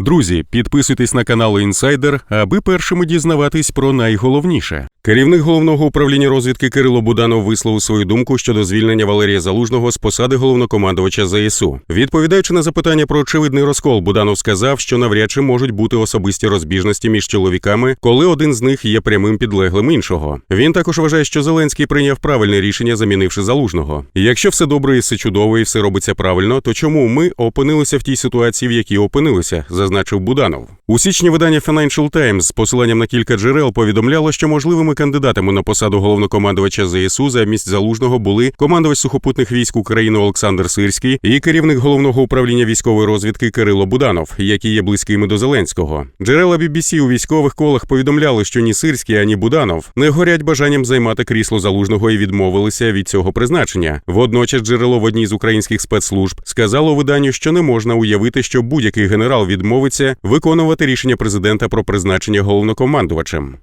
Друзі, підписуйтесь на канал Інсайдер, аби першими дізнаватись про найголовніше. Керівник головного управління розвідки Кирило Буданов висловив свою думку щодо звільнення Валерія Залужного з посади головнокомандувача ЗСУ. Відповідаючи на запитання про очевидний розкол, Буданов сказав, що навряд чи можуть бути особисті розбіжності між чоловіками, коли один з них є прямим підлеглим іншого. Він також вважає, що Зеленський прийняв правильне рішення, замінивши залужного. Якщо все добре і все чудово, і все робиться правильно, то чому ми опинилися в тій ситуації, в якій опинилися, зазначив Буданов. У січні видання Financial Times з посиланням на кілька джерел повідомляло, що можливими кандидатами на посаду головнокомандувача ЗСУ замість залужного були командувач сухопутних військ України Олександр Сирський і керівник головного управління військової розвідки Кирило Буданов, які є близькими до Зеленського. Джерела BBC у військових колах повідомляли, що ні Сирський, ані Буданов не горять бажанням займати крісло залужного і відмовилися від цього призначення. Водночас джерело в одній з українських спецслужб сказало виданню, що не можна уявити, що будь-який генерал відмовиться виконувати рішення президента про призначення головнокомандувачем.